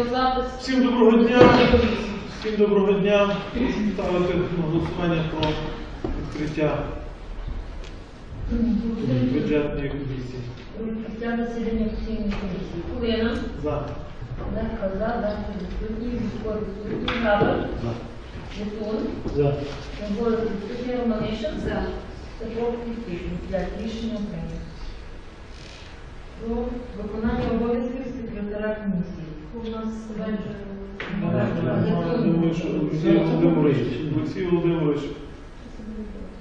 Всім доброго дня. Всім доброго дня. Ставити голосування про відкриття бюджетної комісії. Відкриття засідання постійної комісії. Кулина, За. Левка за, Левка відсутній, Військовий відсутній, Габар, Житун, За. Григорій відсутній, Романишин, за. Петров відсутній. П'ять. Рішення прийнято. Про виконання обов'язків секретаря комісії. У нас Я думаю, що Олексій Володимирович, Олексій Володимирович,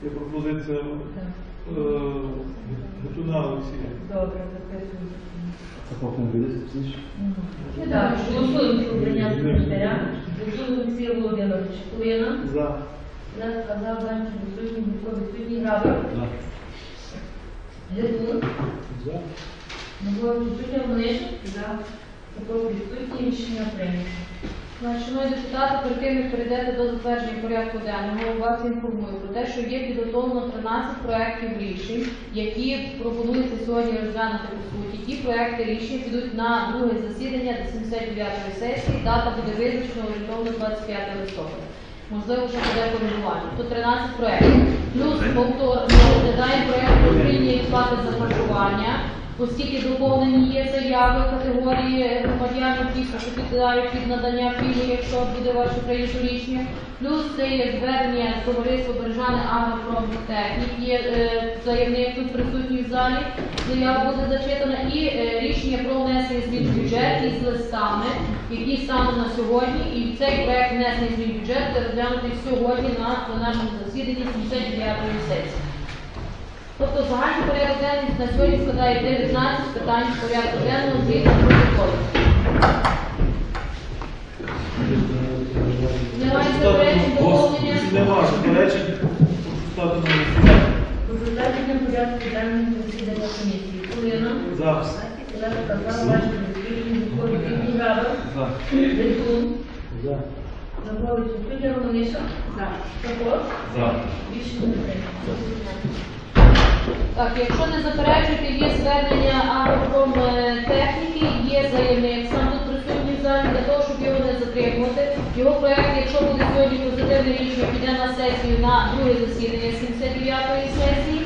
є пропозиція е, Гатуна Олексія. Добре? Так, голосуємо про обрання секретаря. Житун Олексій Володимирович. Кулина, За. Левка за, Левка відсутній, Військовий відсутній, Габар, Да. Житун. За. Григорій відсутній, Романишин, за. Петров відсутній, рішення прийнято. Шановні депутати, перед тим, як перейдете до затвердження порядку денного, вас інформую про те, що є підготовлено 13 проєктів рішень, які пропонується сьогодні розглянути по суті. Ті проекти рішень підуть на друге засідання до 79-ї сесії. Дата буде визначена орієнтовно 25 листопада. Можливо, ще буде коригування. То 13 проєктів. Плюс повтор ми розглядаємо проєкт про і сплати за харчування. Оскільки доповнені є заяви категорії громадян, що підлягають під надання пільги, якщо буде ваше прийнято рішення. Плюс це є звернення з товариства Бережани Агропромтехнік, є е, заявник тут присутній в залі, заява буде зачитана, і е, рішення про внесення змін в бюджет із листами, які стануть на сьогодні, і цей проект внесення змін в бюджет розглянутий сьогодні на пленарному засіданні 79-ї сесії. Тобто загальний порядок денний на сьогодні складає 19 питань порядку денного згідно протоколу. не може да рече чистотата на заседанието. Резултатите на порядък данни на заседания комисии. Полина. За. Елена Пазан, Ваше Мистрични, Николай Браба. За. Летун. За. Добрович Питер Маниша. За. Топор. За. Вишен. За. Так, якщо не заперечуєте, є звернення агропром-техніки, є заявник, сам тут присутній залі, для того, щоб його не затримувати. Його проект, якщо буде сьогодні позитивне рішення, піде на сесію на друге засідання 79-ї сесії.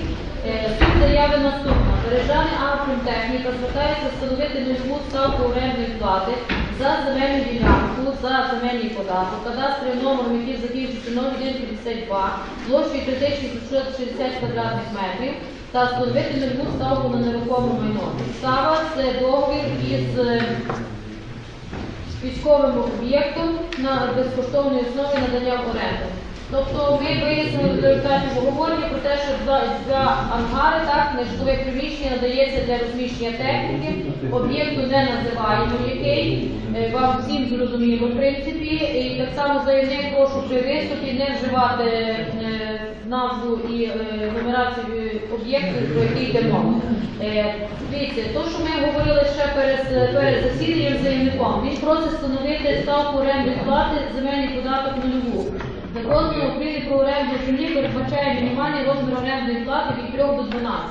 Е, Суть заяви наступна. Бережани агропром-техніка звертається встановити нульову ставку орендної плати за земельну ділянку, за земельний податок, кадастровим номером, який закінчується 0152, площею 3660 квадратних метрів, та встановити нульову ставку на нерухоме майно. Підстава – це договір із е, військовим об'єктом на безкоштовній основі надання оренду. Тобто ми вияснили в результаті обговорення про те, що два, два ангари, так, нежитлове приміщення надається для розміщення техніки, об'єкту не називаємо який, е, вам всім зрозуміло, в принципі, і так само заявник прошу при виступі не вживати е, назву і е, нумерацію об'єкту, про який йде мова. Е, Дивіться, то, що ми говорили ще перед, перед засіданням заявником, він просить встановити ставку орендної плати земельний податок нульову. Закон України про оренду землі передбачає мінімальний розмір орендної плати від 3 до 12.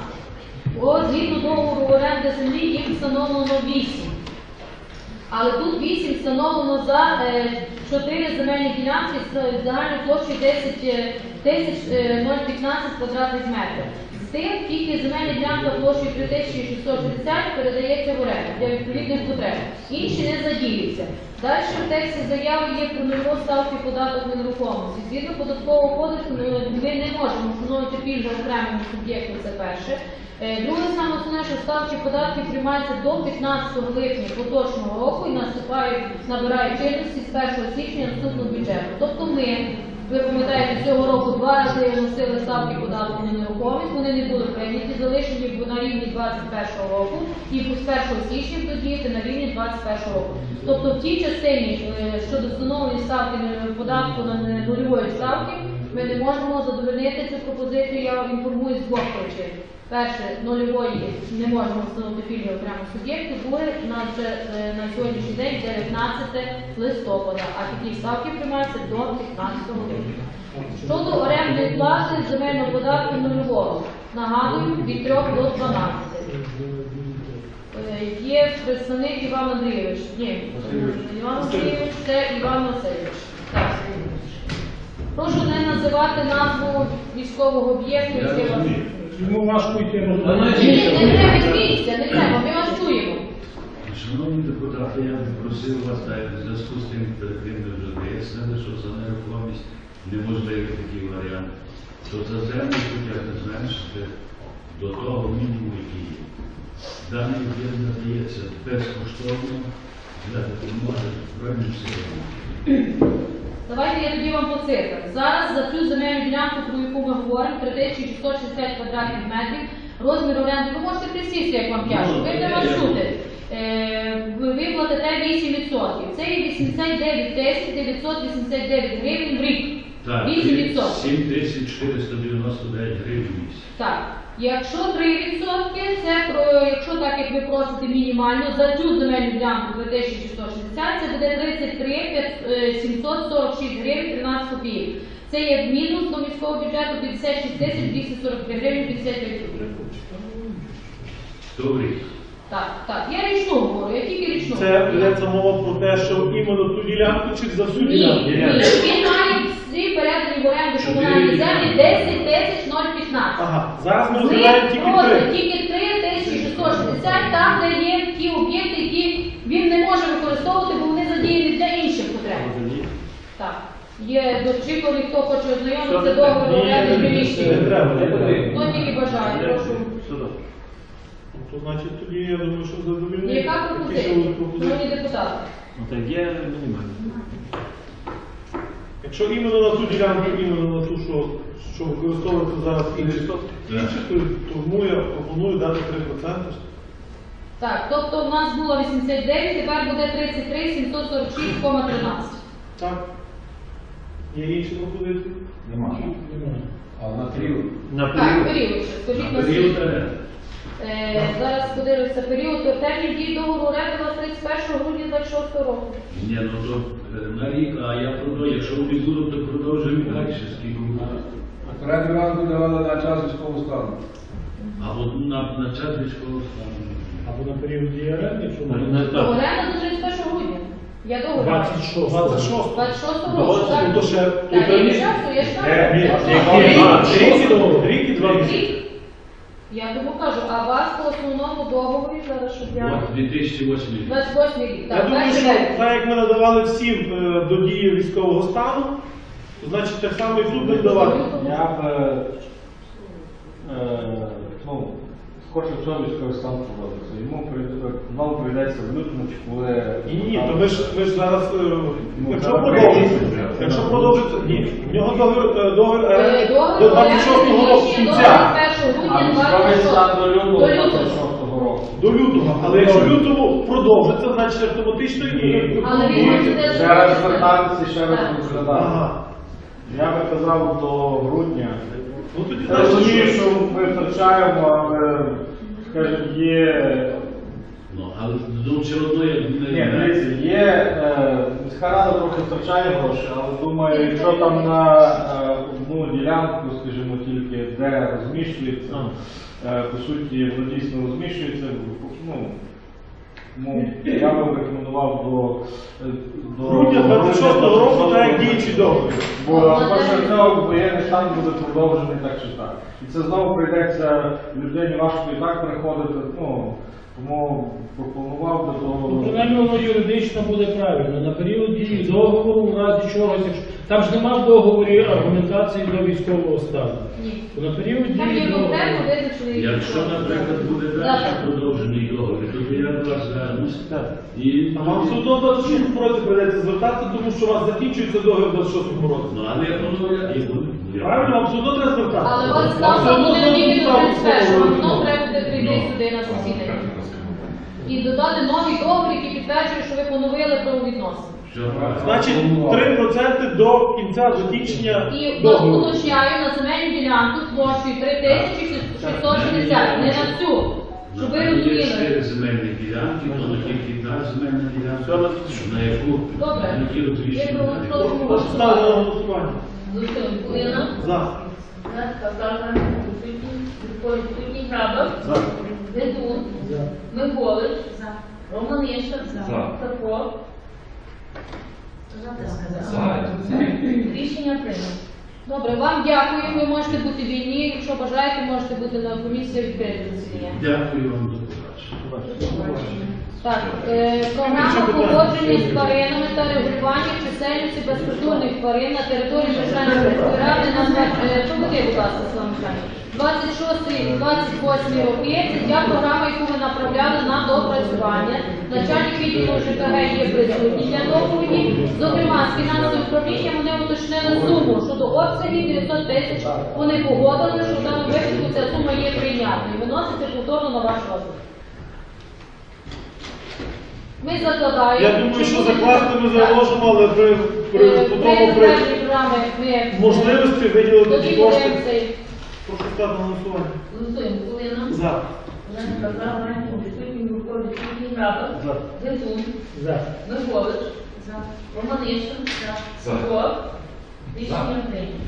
О, згідно договору оренди землі їх встановлено 8. Але тут 8 встановлено за 4 земельні ділянки з загальною площею 10 е, тисяч е, 015 квадратних метрів. З тих тільки земельна ділянка площею 3660 передається в оренду для відповідних потреб. Інші не задіються. Далі в тексті заяви є про нульову ставку податок на нерухомості. Згідно податкового кодексу ми не можемо встановити пільгу окремому суб'єкту, це перше. Е, Друге саме основне, що ставки податків приймаються до 15 липня поточного року і наступають, набирають чинності з 1 січня наступного бюджету. Тобто ми, ви пам'ятаєте, цього року два рази вносили ставки податку на нерухомість, вони не були прийняті, залишені на рівні 21 року і з 1 січня додіяти на рівні 21 року. Тобто в тій частині е, щодо встановлення ставки податку на нульової ставки, ми не можемо задовольнити цю пропозицію, я інформую з двох причин. Перше, нульової не можемо встановити пільги окремо суб'єкту. Друге, на, це, е, на сьогоднішній день 19 листопада, а такі ставки приймаються до 15 липня. Щодо орендної плати земельного податку нульового, нагадую, від 3 до 12. Е, Є представник Іван Андрійович. Ні, Іван Андрійович, це Іван Васильович. Так. Прошу не називати назву військового об'єкту, Йому важко йти Ні, не треба змінитися, не треба, ми вас чуємо. Шановні депутати, я би просив вас, так, в зв'язку з тим, перед тим ми вже вияснили, що за нерухомість неможливий такий варіант, то за землю б зменшити до того мінімуму, який є. Даний об'єкт надається безкоштовно для допомоги Збройним силам. Давайте я тоді вам по цифрах. Зараз за цю земельну ділянку, про яку ми говоримо, 3660 квадратних метрів, розмір оренди, ви можете присісти, як вам кажуть, ви не чути. Е, Ви платите 8%. Це є 89 тисяч 989 гривень в рік. Так, 8%. 7499 гривень в місяць. Так. Якщо 3%, це про, якщо так як ви просите мінімально, за цю земельну ділянку 2660, це буде 33 е, 746 гривень 13 копійок. Це є мінус до міського бюджету 56 тисяч 243 гривень 55 копійок. Так, так, я річну говорю, я тільки річну. Це йдеться мова про те, що іменно ту ділянку чи за всю Ні, ділянку? ні, він має всі передані в оренду комунальні землі 10 тисяч 015. Ага, зараз ми Ми розглядаємо тільки три. тільки 3660, там, де є ті об'єкти, які він не може використовувати, бо вони задіяні для інших потреб. Так. Є дочіканий, хто хоче ознайомитися договір оренди приміщення. треба, не треба. Хто тільки бажає, прошу. То значить тоді я думаю, що задовільнити. Яка пропозиція? Шановні депутати. Ну так є мінімально. Якщо іменно на ту ділянку, іменно на ту, що, що використовується зараз інші, то тому я пропоную дати 3%. Так, тобто в нас було 89, тепер буде 33 746,13. Так? Є інші пропозиції? Нема. А на період? На Так, період ще, скажіть На на період скільки? Е, Зараз подивимося період. То Термін дії договору оренди у 31 грудня 26 року. Ні, ну то е, на рік, а я продовжую, якщо вони будуть, то продовжуємо далі, скільки буде. Передню ранку давали на час військового стану. Або на, на час військового стану. Або на період дії оренди, якщо Ну, не так. Оренда до 31 грудня. Я договор. 26. 26. 26 Ну, року. так? то ще Так, півтора я місяця. часу, я ж Ні, ні, кажу. рік, Рік. рік, рік, рік і два місяці. Рік. Я тому кажу, а вас по основному договорі зараз, щоб я... От 2008 рік. 28 рік. Я Так, думаю, що так як ми надавали всім е, до дії військового стану, то значить так само і тут будемо давати. Я б е, е, ну, скорше всього військовий проводиться. Йому прийде- прийдеться в лютому чи коли. Ні, ні, то ми ж ми ж зараз, е, Ну, якщо продовжиться, якщо продовжиться, ні, в нього договір, е, договір Е, до оренди 26 року кінця, А військовий стан до 26 лютого До лютого. 26 року. до лютого. Але якщо в лютому продовжиться, значить автоматично і Але він ще раз звертатися, ще раз розглядати. Я би казав до грудня. Ну тоді Я розумію, що ми втрачаємо, але, скажімо, є. Ну, але ну, все одно я Ні, дивіться, є е, міська рада трохи втрачає гроші, але думаю, якщо там на е, одну ділянку, скажімо, тільки де розміщується, е, по суті, воно дійсно розміщується, ну, ну, я би рекомендував до, е, до грудня 26 року, так як діючий договір. Бо перше цього воєнний стан буде продовжений так чи так. І це знову прийдеться людині важко і так переходити. Ну, тому пропонував би Ну, до. принаймні воно юридично буде правильно. На період дії договору, в разі чогось, якщо там ж нема в договорі аргументації до військового стану. Ні. На період Там дії конкретно договору. визначений... Якщо, наприклад, буде далі Так. продовжений договір, то я до вас звернусь. І А вам все одно 26 році прийдеться звертатися, тому що у вас закінчується договір 26 році. Ну, але я планую, я буду. Правильно, вам все одно треба звертатися. Але у вас ставка буде знову тільки до ставку 31, ставили. воно треба буде прийти сюди на засідання. І додати новий договір, який підтверджує, що ви поновили правовідносини. Значить, 3% до кінця закінчення І договору. уточняю на земельну ділянку площею 3660, не на всю. Щоб ви розуміли. чотири земельні ділянки, то тільки одна земельна ділянка, на яку Добре. на які от Є рішення. правоохоронні на голосування. За. Касарна, Відсутній Грабов, За. Дедун, Миколич. Романишин. Сапко. Рішення прийнято. Добре, вам дякую. Ви можете бути вільні. Якщо бажаєте, можете бути на комісії відкрите засідання. Дякую вам за побачення. Так, е, програма поводження з тваринами та регулювання чисельності безпритульних тварин на території Державної міської ради на е, проведи, будь ласка, Слава 26-28 роки це ця програма, яку ви направляли на доопрацювання. Начальник відділу ЖКГ є присутній для доповіді. Зокрема, з фінансовим управлінням вони уточнили суму щодо обсягів 900 тисяч. Вони погодили, що в даному випадку ця сума є прийнятною. Виноситься повторно на ваш розгляд. Ми закладаємо. Я думаю, що закласти ми заложимо, але при, при, Е, При тому при програми можливості виділити ці кошти. Прошу стати на голосування. голосуємо. За. За. Гетун. За. Миколич. Романишин. Сапко. Рішення прийнято.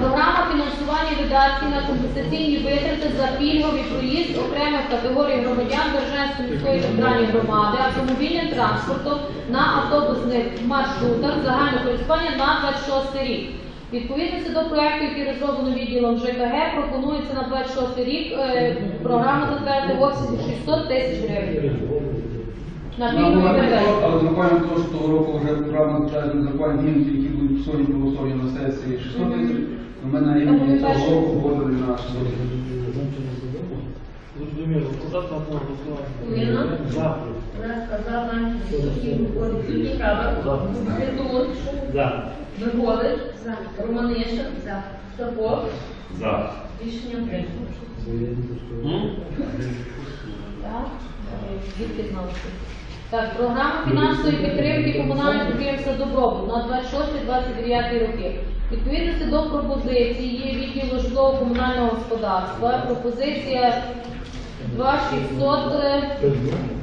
Програма фінансування видатків на компенсаційні витрати за пільговий проїзд окремих категорій громадян Державської міської територіальної громади автомобільним транспортом на автобусних маршрутах загального користування на 26 рік. Відповідності до проекту, який розроблено відділом ЖКГ, пропонується на 26 рік е, програму затвердити в обсязі 600 тисяч гривень. На ну, пільгові передачі. Але з того, що того року вже правильно навчають з урахуванням які будуть в соні правословні на сесії 600 тисяч, ну, у мене рівні цього року вводили на 600 тисяч. Зрозуміло, податна можна За. Вона сказала, Сухів, Кравик, Сидун, За. Вергович, Рішення прийнято. М? Так. Від 15. Так, програма фінансової підтримки комунального підприємства Добробут на 26-29 роки. Відповідності до пропозиції відділу житлово-комунального господарства, пропозиція 2600, е,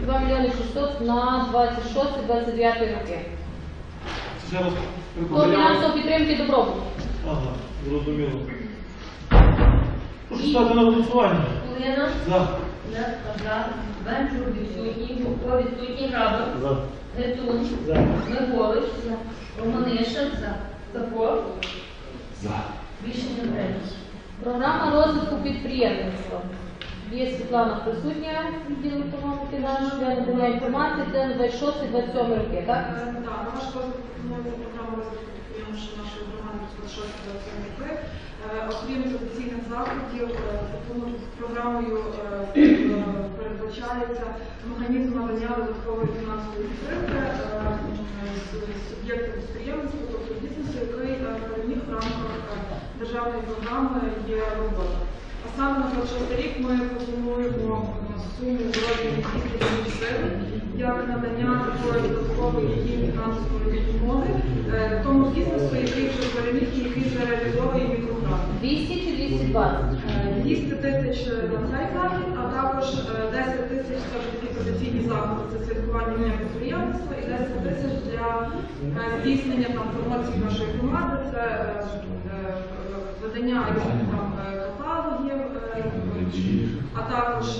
2 мільйони 600 на 26-29 роки. Ще раз До фінансової підтримки Добробуту. Ага, зрозуміло. Прошу стати на голосування. Хвилина. За. Венчур відсутній, Гурко відсутній, Грабар, Гетун, Миколич, Романишин, Сапог. Рішення прийнято. Програма розвитку підприємництва. Є Світлана присутня відділ економіки наш для надання інформації. Це на 26-27 роки, так? Так, на ваш програма розвитку підприємства нашої з 26. Е, Окрім традиційних заходів, такою програмою е, е, передбачається механізм надання додаткової фінансової підтримки суб'єктів з- підприємництва, тобто бізнесу, який е, переміг в рамках е, державної програми є робота. А саме на 26 рік ми пропонуємо е, суму в розмірі 200 тисяч гривень як надання такої додаткової їм фінансової допомоги е, тому бізнесу, який вже переміг і який вже реалізовує мікрограму. 200 чи 220? Е, 200 тисяч на цей захід, а також е, 10 тисяч це традиційні заходи, це святкування дня підприємництва і 10 тисяч для е, здійснення там промоції нашої команди, це е, е, видання там е, е, а також е,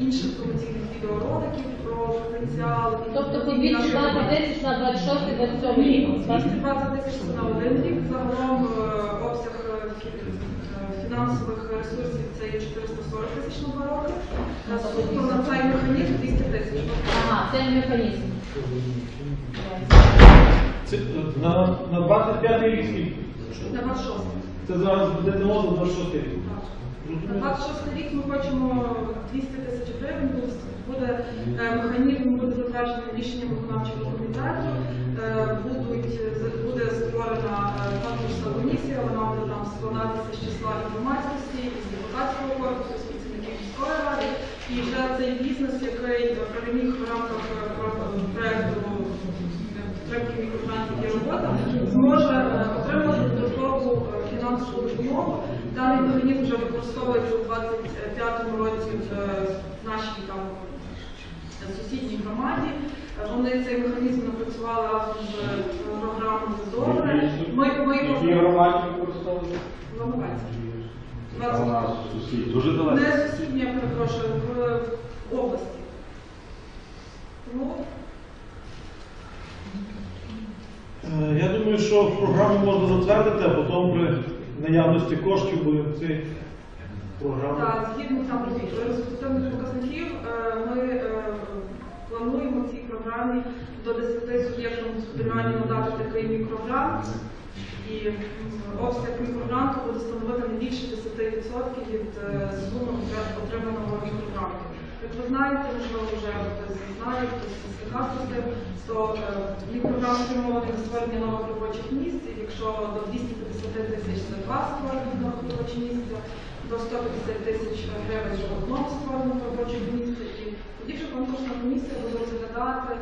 інших комерційних відеороликів про потенціал. Тобто по нашої 220 команди. тисяч на 26-27 рік. 220 тисяч це на один рік. Загалом е, обсяг фі- фінансових ресурсів це є 440 тисяч на два роки. Е, Тобто на цей механізм 200 тисяч. Ага, це механізм. На 25 рік скільки? На 26. Це зараз буде не можна 26 рік. На 26 рік ми хочемо 200 тисяч гривень, буде- е, механізм, буде затверджений рішенням виконавчого комітету, е, будуть, буде створена е, конкурсна комісія, вона буде там складатися з числа громадськості, з депутатського корпусу, з працівників міської ради. І вже цей бізнес, який переміг в рамках про- проекту підтримки мікрогрантів і робота, зможе отримати додаткову е, фінансову. Даний механізм вже використовується у 25-му році в е, нашій там е, сусідній громаді. Вони цей механізм напрацювали разом з е, програмою добре. Ми, громаді використовують? Дуже Не сусідні, я перепрошую, в, в області. Тому Е, Я думаю, що програму можна затвердити, а потім при наявності коштів будемо ці програми. Так, згідно там результативних показників, е, ми е, плануємо цій програмі до 10 суб'єктам господарювання надати такий мікрогрант. І обсяг мікрогранту буде становити не більше 10% від е, суми отриманого мікрогранту. Як ви знаєте, можливо, вже хтось знає, хтось стикався з тим, е, на створення нових робочих місць. І Якщо до 250 тисяч це два створення нових робочих місця, до 150 тисяч гривень за одного створеного робочого місця. І тоді вже конкурсна комісія буде розглядати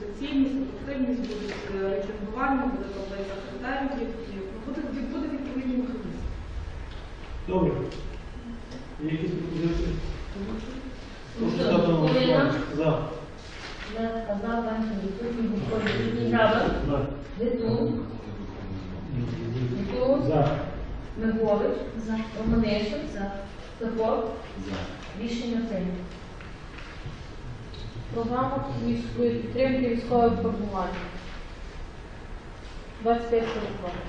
доцільність, ефективність, будуть е, рейтингування, буде таблиця критеріїв і буде, буде відповідний механізм. Добре. Є якісь пропозиції? Прошу на голосування. За. Відповідні права. За. Дитун. За. Мигович. За. Романишин. За. Рішення прийнято. Програма військової підтримки військових формувань. 25 років.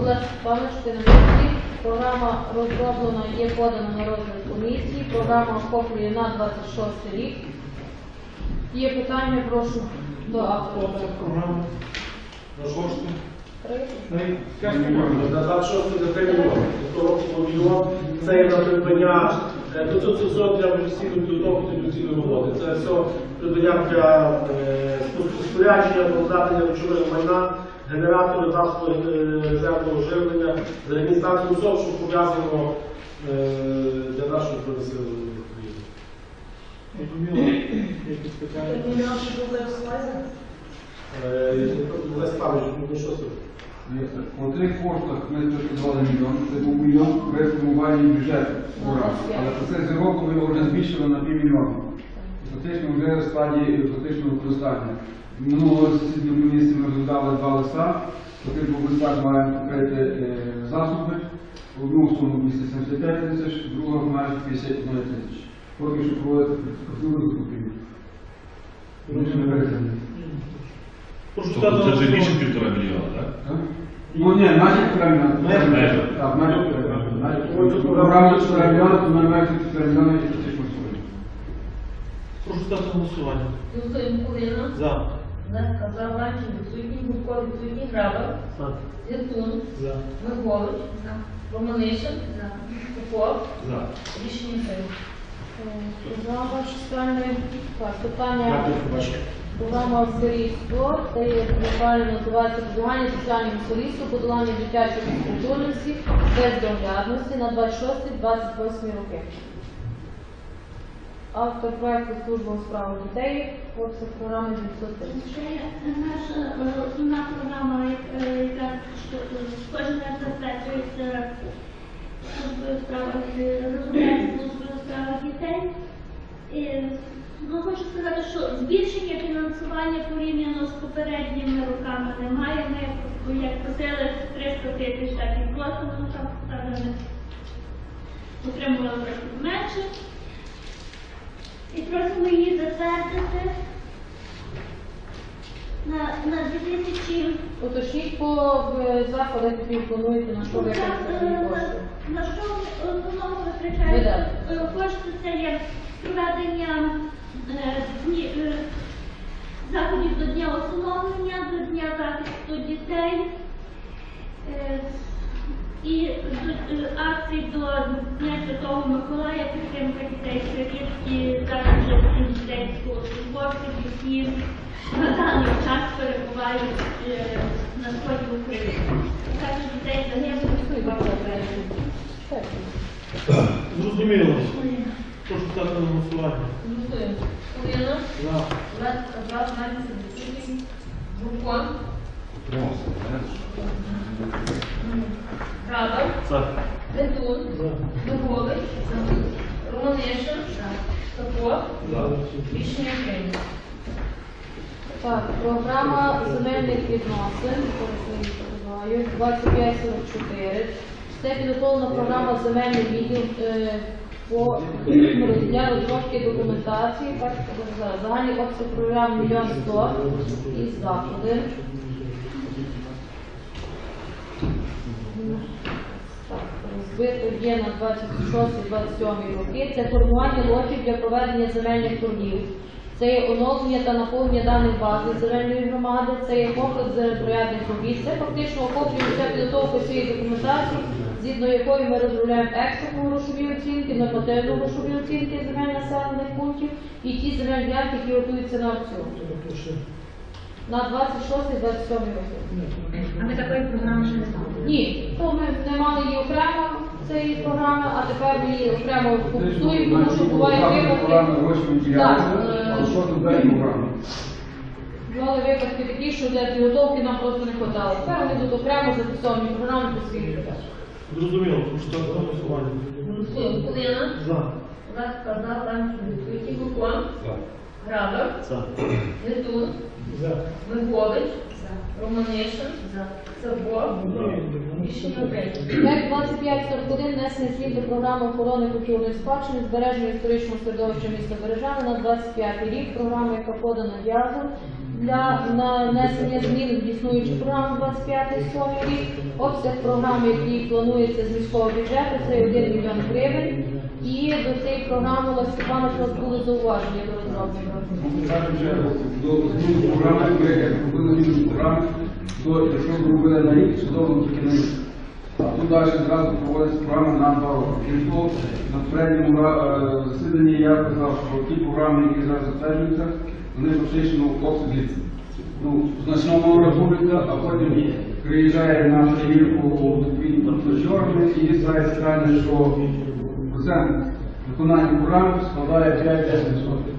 Олег на місці. Програма розроблена, є подана на розгляд комісії. Програма охоплює на 26 рік. Є питання, прошу до автора. Програма? На кошти? 26 за 3 мільйони. Цього року мільйон. Це є на придбання е, 500 для професійної підготовки роботи. Це все придбання для спорядження, обладнання речового майна, генератори, засоби е, резервного живлення, реєстрацію СОВ, що пов'язано для нашої професійної України. Якісь питання? Олег Павлович, ну що це? По трьох коштах ми запропонували мільйон, це був мільйон при формуванні бюджету. програми. Але це року ми його вже збільшили на півмільйона. Фактично вже в стадії фактичного використання. Минулого засідання комісії ми розглядали два листа. Один був листах маємо покрити е, засоби. Одну суму 275 тисяч, друга майже 51 тисяч. Поки що проводити процедуру закупівлі. Вони не на Тобто це вже більше півтора мільйона, так? Так? Ну ні, наші програмі. Межі. Так, наші програмі. Програма 4 мільйони, то ми маємо 4 мільйони. Прошу стати на голосування. Голосуємо Куліна. За. За. Казав вам, що відсутні Гудко, відсутні Граба. За. Мигович. За. Романишин. За. За. Рішення прийнято. Програма читальної питання. Програма «Сирійство» це є неправильно називається «Подолання соціального сирійства, подолання дитячої безкультурності, бездоглядності на 26-28 роки. Автор проекту служба у справах дітей, обсяг програми 900 тисяч. Наша е, основна програма, е, яка е, кожен раз затверджується службою у справах е, службою справах дітей. Ну, хочу сказати, що збільшення фінансування порівняно з попередніми роками немає. Ми як просили 300 тисяч, так і просимо, ну там отримували трохи менше. І просимо її затвердити на, на 2000 Уточніть по е, заходах, які плануєте, на що ви е, кошти. на- що ми воно? Видатки. Е, Кошти це є проведення е, дні- е, заходів до Дня усиновлення, до Дня захисту дітей. е, І е, до Дня Святого Миколая, підтримка дітей сиріт і також дітей військовослужбовців, які на даний час перебувають е, на сході України. Також дітей загиблих. Зрозуміло. Прошу стати на голосування. Голосуємо. Куліна. За. Олег сказав вам, що відсутні Так, програма земельних відносин, її 2544. Це програма земельний відділ е, документації, так, загальний обсяг програм мільйон сто і заходи. Так, Збито є на 26-27 роки. Це формування лотів для проведення земельних торгів. Це є оновлення та наповнення даних бази земельної громади, це є комплекс землепорядних робіт. Це фактично охоплює вся підготовка всієї документації, згідно якої ми розробляємо експортну грошові оцінки, нормативну грошові оцінки земель населених пунктів і ті земельні ділянки, які готуються на аукціон. На 26-27 роки. А ми такої програми ще не знали. Ні, то ми не мали її окремо, цієї програми, а тепер ми її окремо фокусуємо, тому що бувають Програми випадки. Так, е, а що тут далі програми? Бували випадки такі, що для підготовки нам просто не хватало. Тепер вони будуть окремо зафіксовані програми по свій Зрозуміло, тому що це голосування. Голосуємо. Куліна, За. Олег Казав, Ланків, Відсутній, Гурко, Градов, Нетун, Мигович, Романишин, Савко, рішення прийнято. Проект 2541 внесення змін до програми охорони культурної спадщини, збереження історичного середовища міста Бережани на 25 рік. Програма, яка подана ЯЗом для на внесення змін в існуючу програму 25 рік. Обсяг програми, який планується з міського бюджету, це 1 мільйон гривень. І до цієї програми у вас Степанович, у вас були зауваження до програми, ми робили програми, то якщо ви робили на рік, судовно тільки на рік. А тут далі зразу проводиться програма на два роки. Крім того, на попередньому е, засіданні я казав, що ті програми, які зараз затверджуються, вони фактично обсяги ну, значного рахунка, а потім приїжджає на перевірку відповідні і ставиться питання, що процент виконання програми складає 5-10%.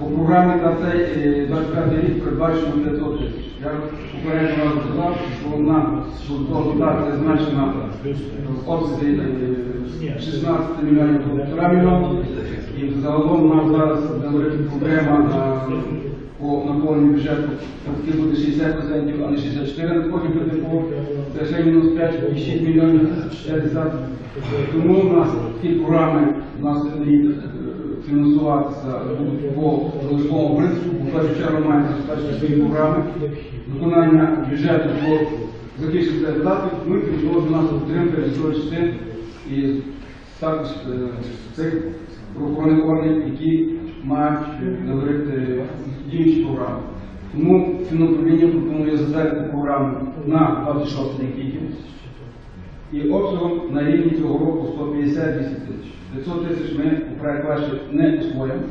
По програмі на цей е, 25 рік передбачено 500 тисяч. Я попередньо вам сказав, що нам того додатка зменшена в обсязі е, 16 мільйонів 1,5 мільйона. І загалом у нас зараз проблема по наповненню бюджету таки буде 60%, а не 64%, потім буде по це ще мінус 5,6 мільйонів 60. Тому у нас ті програми у нас будуть е, фінансуватися будуть по залишковому принципу, в першу чергу мають забезпечити свої програми, виконання бюджету по захищених видатків, ми підійшли до нас підтримки військової і також е, цих правоохоронних органів, які мають говорити діючі програми. Тому фінуправління пропонує затвердити програму на 26 рік. тільки і обсягом на рівні цього року 150 200 тисяч. 500 тисяч ми у проект ваші не освоїмо.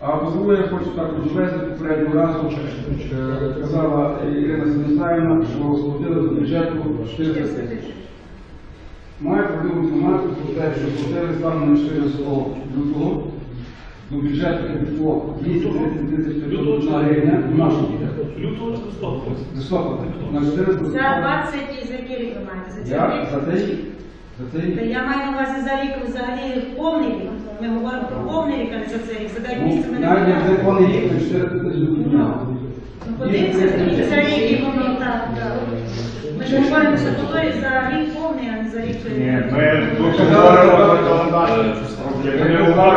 А по-друге, я хочу також довести попереднього разу, е, казала Ірина Станіславівна, що сплатили до бюджету 400 тисяч. Маю правдиву інформацію про те, що сплатили станом на 14 лютого до бюджету КПО 230 тисяч 500 гривня нашого Лютого чи листопада? листопада на 14 За листопада. 20 і за який рік ви маєте? За цей Я рік? за цей рік. За цей Та рік. я маю на увазі за рік взагалі повний рік. Ми говоримо про повний рік, а не за цей рік. За 5 Ну, місяців ми не навіть як говоримо. законний рік, то 4 тисячі документів. Ну, подивіться, за рік і воно так. так. Ми ж говоримо за той за рік повний, а не за рік. Ні, ми тут говоримо про календар. Ми говоримо